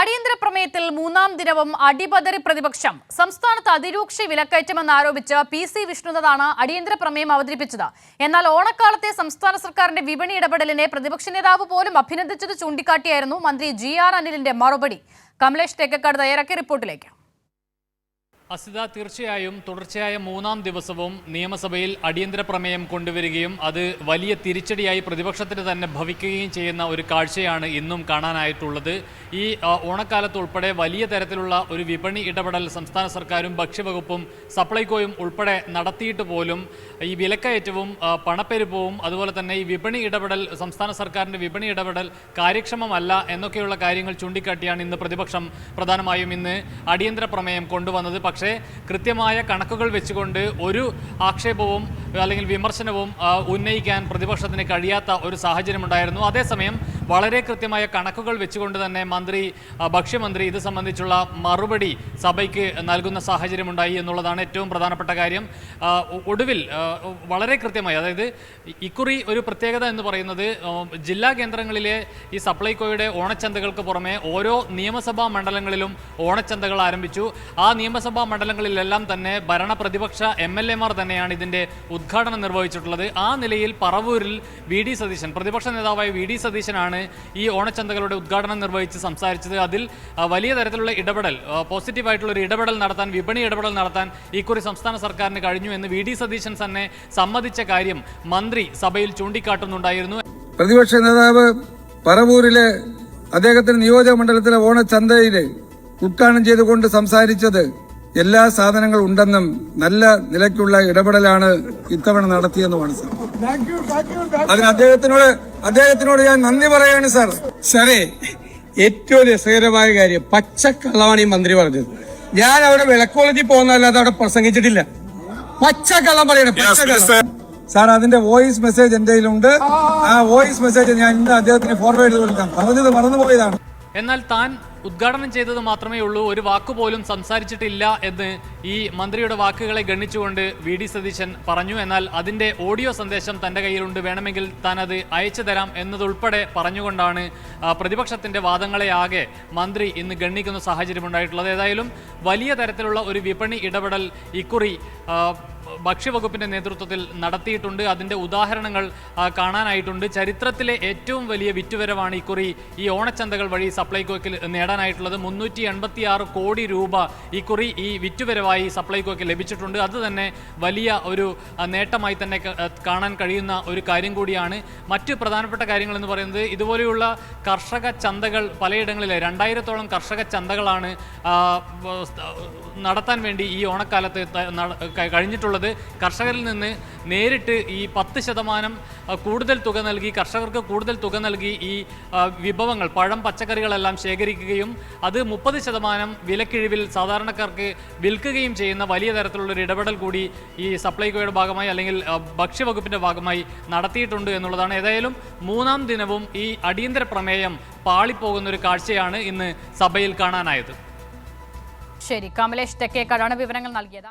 അടിയന്തര പ്രമേയത്തിൽ മൂന്നാം ദിനവും അടിപതറി പ്രതിപക്ഷം. സംസ്ഥാനത്ത് അതിരൂക്ഷ വിലക്കയറ്റമെന്ന് ആരോപിച്ച് പി സി വിഷ്ണുനാഥാണ് അടിയന്തര പ്രമേയം അവതരിപ്പിച്ചത്. എന്നാൽ ഓണക്കാലത്തെ സംസ്ഥാന സർക്കാരിന്റെ വിപണി ഇടപെടലിനെ പ്രതിപക്ഷ നേതാവ് പോലും അഭിനന്ദിച്ചത് ചൂണ്ടിക്കാട്ടിയായിരുന്നു മന്ത്രി ജി ആർ അനിലിന്റെ മറുപടി. കമലേഷ് തേക്കക്കാട് തയ്യാറാക്കിയ റിപ്പോർട്ടിലേക്ക്. അസിത തീർച്ചയായും തുടർച്ചയായ മൂന്നാം ദിവസവും നിയമസഭയിൽ അടിയന്തര പ്രമേയം കൊണ്ടുവരികയും അത് വലിയ തിരിച്ചടിയായി പ്രതിപക്ഷത്തിന് തന്നെ ഭവിക്കുകയും ചെയ്യുന്ന ഒരു കാഴ്ചയാണ് ഇന്നും കാണാനായിട്ടുള്ളത്. ഈ ഓണക്കാലത്ത് ഉൾപ്പെടെ വലിയ തരത്തിലുള്ള ഒരു വിപണി ഇടപെടൽ സംസ്ഥാന സർക്കാരും ഭക്ഷ്യവകുപ്പും സപ്ലൈകോയും ഉൾപ്പെടെ നടത്തിയിട്ട് പോലും ഈ വിലക്കയറ്റവും പണപ്പെരുപ്പവും അതുപോലെ തന്നെ ഈ വിപണി ഇടപെടൽ സംസ്ഥാന സർക്കാരിന്റെ വിപണി ഇടപെടൽ കാര്യക്ഷമമല്ല എന്നൊക്കെയുള്ള കാര്യങ്ങൾ ചൂണ്ടിക്കാട്ടിയാണ് ഇന്ന് പ്രതിപക്ഷം പ്രധാനമായും ഇന്ന് അടിയന്തര പ്രമേയം കൊണ്ടുവന്നത്. പക്ഷേ കൃത്യമായ കണക്കുകൾ വെച്ചുകൊണ്ട് ഒരു ആക്ഷേപവും അല്ലെങ്കിൽ വിമർശനവും ഉന്നയിക്കാൻ പ്രതിപക്ഷത്തിന് കഴിയാത്ത ഒരു സാഹചര്യമുണ്ടായിരുന്നു. അതേസമയം വളരെ കൃത്യമായ കണക്കുകൾ വെച്ചുകൊണ്ട് തന്നെ മന്ത്രി ഭക്ഷ്യമന്ത്രി ഇത് സംബന്ധിച്ചുള്ള മറുപടി സഭയ്ക്ക് നൽകുന്ന സാഹചര്യമുണ്ടായി എന്നുള്ളതാണ് ഏറ്റവും പ്രധാനപ്പെട്ട കാര്യം. ഒടുവിൽ വളരെ കൃത്യമായി അതായത് ഇക്കുറി ഒരു പ്രത്യേകത എന്ന് പറയുന്നത് ജില്ലാ കേന്ദ്രങ്ങളിലെ ഈ സപ്ലൈകോയുടെ ഓണച്ചന്തകൾക്ക് പുറമെ ഓരോ നിയമസഭാ മണ്ഡലങ്ങളിലും ഓണച്ചന്തകൾ ആരംഭിച്ചു. ആ നിയമസഭാ മണ്ഡലങ്ങളിലെല്ലാം തന്നെ ഭരണ പ്രതിപക്ഷ എം എൽ എമാർ തന്നെയാണ് ഇതിന്റെ ഉദ്ഘാടനം നിർവഹിച്ചിട്ടുള്ളത്. ആ നിലയിൽ പറവൂരിൽ വി ഡി സതീശൻ പ്രതിപക്ഷ നേതാവായ വി ഡി സതീശനാണ് ഈ ഓണച്ചന്തകളുടെ ഉദ്ഘാടനം നിർവഹിച്ച് സംസാരിച്ചത്. അതിൽ വലിയ തരത്തിലുള്ള ഇടപെടൽ പോസിറ്റീവായിട്ടുള്ള ഒരു ഇടപെടൽ നടത്താൻ വിപണി ഇടപെടൽ നടത്താൻ ഇക്കുറി സംസ്ഥാന സർക്കാരിന് കഴിഞ്ഞു എന്ന് വി. ഡി. സതീശൻ തന്നെ സമ്മതിച്ച കാര്യം മന്ത്രി സഭയിൽ ചൂണ്ടിക്കാട്ടുന്നുണ്ടായിരുന്നു. പ്രതിപക്ഷ നേതാവ് പറവൂരിലെ അദ്ദേഹത്തിന്റെ നിയോജക മണ്ഡലത്തിലെ ഓണച്ചന്തയിൽ ഉദ്ഘാടനം ചെയ്തുകൊണ്ട് സംസാരിച്ചത് എല്ലാ സാധനങ്ങളും ഉണ്ടെന്നും നല്ല നിലയ്ക്കുള്ള ഇടപെടലാണ് ഇത്തവണ നടത്തിയെന്നുമാണ് സാർ. അതിന് അദ്ദേഹത്തിനോട് അദ്ദേഹത്തിനോട് ഞാൻ നന്ദി പറയാണ് സാർ സാറേ ഏറ്റവും രസകരമായ കാര്യം പച്ചക്കള്ളമാണ് ഈ മന്ത്രി പറഞ്ഞത്. ഞാൻ അവിടെ വിളക്കോളജി പോകുന്നതല്ലാതെ അവിടെ പ്രസംഗിച്ചിട്ടില്ല. പച്ചക്കള്ളം പറയണം പച്ചക്കള്ളം. സാർ അതിന്റെ വോയിസ് മെസ്സേജ് എന്റെ ഉണ്ട് ആ വോയിസ് മെസ്സേജ് ഞാൻ ഇന്ന് അദ്ദേഹത്തിന് ഫോർവേഡ് ചെയ്ത് കൊടുക്കാം. പറഞ്ഞത് മറന്നുപോയതാണ്. എന്നാൽ താൻ ഉദ്ഘാടനം ചെയ്തത് മാത്രമേ ഉള്ളൂ. ഒരു വാക്കുപോലും സംസാരിച്ചിട്ടില്ല എന്ന് ഈ മന്ത്രിയുടെ വാക്കുകളെ ഗണ്ണിച്ചുകൊണ്ട് വി ഡി സതീശൻ പറഞ്ഞു. എന്നാൽ അതിന്റെ ഓഡിയോ സന്ദേശം തന്റെ കയ്യിലുണ്ട്. വേണമെങ്കിൽ താൻ അത് അയച്ചു തരാം എന്നതുൾപ്പെടെ പറഞ്ഞുകൊണ്ടാണ് പ്രതിപക്ഷത്തിന്റെ വാദങ്ങളെ ആകെ മന്ത്രി ഇന്ന് ഗണ്ണിക്കുന്ന സാഹചര്യം ഉണ്ടായിട്ടുള്ളത് ഏതായാലും വലിയ തരത്തിലുള്ള ഒരു വിപണി ഇടപെടൽ ഇക്കുറി ഭക്ഷ്യവകുപ്പിന്റെ നേതൃത്വത്തിൽ നടത്തിയിട്ടുണ്ട്. അതിന്റെ ഉദാഹരണങ്ങൾ കാണാനായിട്ടുണ്ട്. ചരിത്രത്തിലെ ഏറ്റവും വലിയ വിറ്റുവരവാണ് ഇക്കുറി ഈ ഓണച്ചന്തകൾ വഴി സപ്ലൈകോയ്ക്ക് നേടാനായിട്ടുള്ളത്. മുന്നൂറ്റി എൺപത്തി ആറ് കോടി രൂപ ഇക്കുറി ഈ വിറ്റുവരവായി സപ്ലൈകോയ്ക്ക് ലഭിച്ചിട്ടുണ്ട്. അത് തന്നെ വലിയ ഒരു നേട്ടമായി തന്നെ കാണാൻ കഴിയുന്ന ഒരു കാര്യം കൂടിയാണ്. മറ്റ് പ്രധാനപ്പെട്ട കാര്യങ്ങൾ എന്ന് പറയുന്നത് ഇതുപോലെയുള്ള കർഷക ചന്തകൾ പലയിടങ്ങളിലെ രണ്ടായിരത്തോളം കർഷക ചന്തകളാണ് നടത്താൻ വേണ്ടി ഈ ഓണക്കാലത്ത് കഴിഞ്ഞിട്ടുള്ളത്. കർഷകരിൽ നിന്ന് നേരിട്ട് ഈ പത്ത് ശതമാനം കൂടുതൽ തുക നൽകി കർഷകർക്ക് കൂടുതൽ തുക നൽകി ഈ വിഭവങ്ങൾ പഴം പച്ചക്കറികളെല്ലാം ശേഖരിക്കുകയും അത് മുപ്പത് ശതമാനം വിലക്കിഴിവിൽ സാധാരണക്കാർക്ക് വിൽക്കുകയും ചെയ്യുന്ന വലിയ തരത്തിലുള്ള ഒരു ഇടപെടൽ കൂടി ഈ സപ്ലൈകോയുടെ ഭാഗമായി അല്ലെങ്കിൽ ഭക്ഷ്യവകുപ്പിന്റെ ഭാഗമായി നടത്തിയിട്ടുണ്ട് എന്നുള്ളതാണ്. ഏതായാലും മൂന്നാം ദിനവും ഈ അടിയന്തര പ്രമേയം പാളിപ്പോകുന്ന ഒരു കാഴ്ചയാണ് ഇന്ന് സഭയിൽ കാണാനായത്. ശരി കമലേഷ് തെക്കേക്കാടാണ് വിവരങ്ങൾ നൽകിയത്.